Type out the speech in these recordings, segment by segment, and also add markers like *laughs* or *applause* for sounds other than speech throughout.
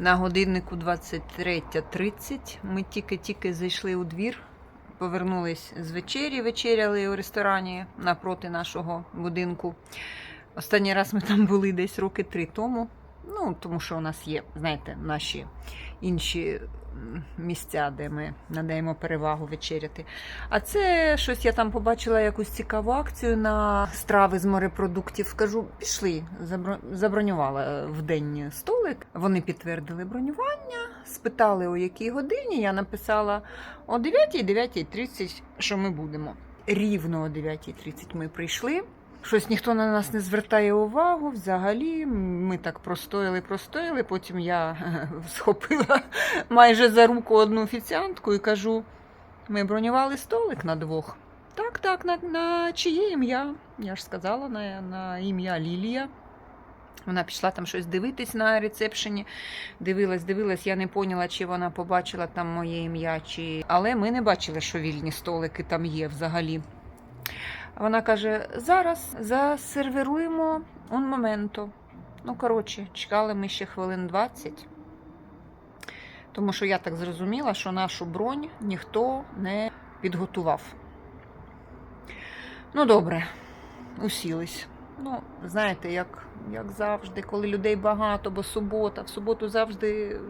На годиннику 23.30 ми тільки-тільки зайшли у двір, повернулись з вечері, вечеряли у ресторані напроти нашого будинку. Останній раз ми там були десь роки три тому. Ну, тому що у нас є, знаєте, наші інші місця, де ми надаємо перевагу вечеряти. А це щось я там побачила якусь цікаву акцію на страви з морепродуктів. Скажу, пішли, забронювала е, в день столик. Вони підтвердили бронювання, спитали, о якій годині. Я написала о 9 9.30, що ми будемо. Рівно о 9.30 ми прийшли. Щось ніхто на нас не звертає увагу. Взагалі, ми так простояли, простояли. Потім я *laughs* схопила майже за руку одну офіціантку і кажу: ми бронювали столик на двох. Так, так, на, на чиє ім'я? Я ж сказала на, на ім'я Лілія. Вона пішла там щось дивитись на рецепшені. Дивилась, дивилась, я не поняла, чи вона побачила там моє ім'я, чи. Але ми не бачили, що вільні столики там є взагалі. Вона каже: зараз засервіруємо un момento. Ну, коротше, чекали ми ще хвилин 20. Тому що я так зрозуміла, що нашу бронь ніхто не підготував. Ну, добре, усілись. Ну, знаєте, як, як завжди, коли людей багато, бо субота, в суботу завжди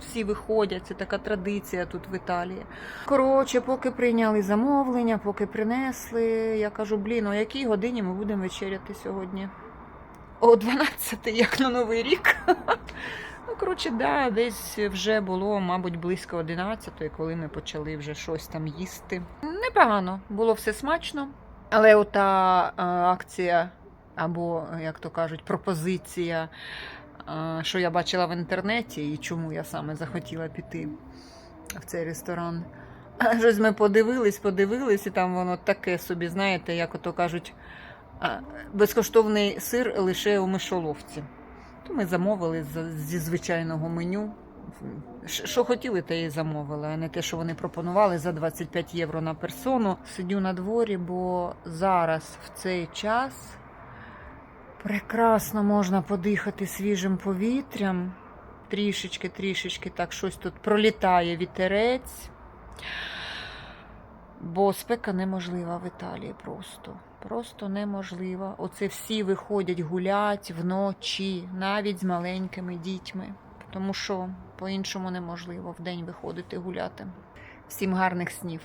всі виходять, це така традиція тут в Італії. Коротше, поки прийняли замовлення, поки принесли, я кажу, блін, о якій годині ми будемо вечеряти сьогодні? О 12, як на Новий рік. *laughs* Ну, коротше, да, десь вже було, мабуть, близько 11, коли ми почали вже щось там їсти. Непогано, було все смачно. Але ота акція, або, як то кажуть, пропозиція, е, що я бачила в інтернеті, і чому я саме захотіла піти в цей ресторан. *laughs* Щось ми подивились, подивились, і там воно таке собі, знаєте, як ото кажуть, е, безкоштовний сир лише у мишоловці. То ми замовили зі звичайного меню. Що хотіли, те і замовили, а не те, що вони пропонували за 25 євро на персону. Сидю на дворі, бо зараз в цей час прекрасно можна подихати свіжим повітрям. Трішечки, трішечки так щось тут пролітає вітерець. Бо спека неможлива в Італії просто. Просто неможлива. Оце всі виходять гулять вночі, навіть з маленькими дітьми. Тому що по-іншому неможливо вдень виходити гуляти. Всім гарних снів.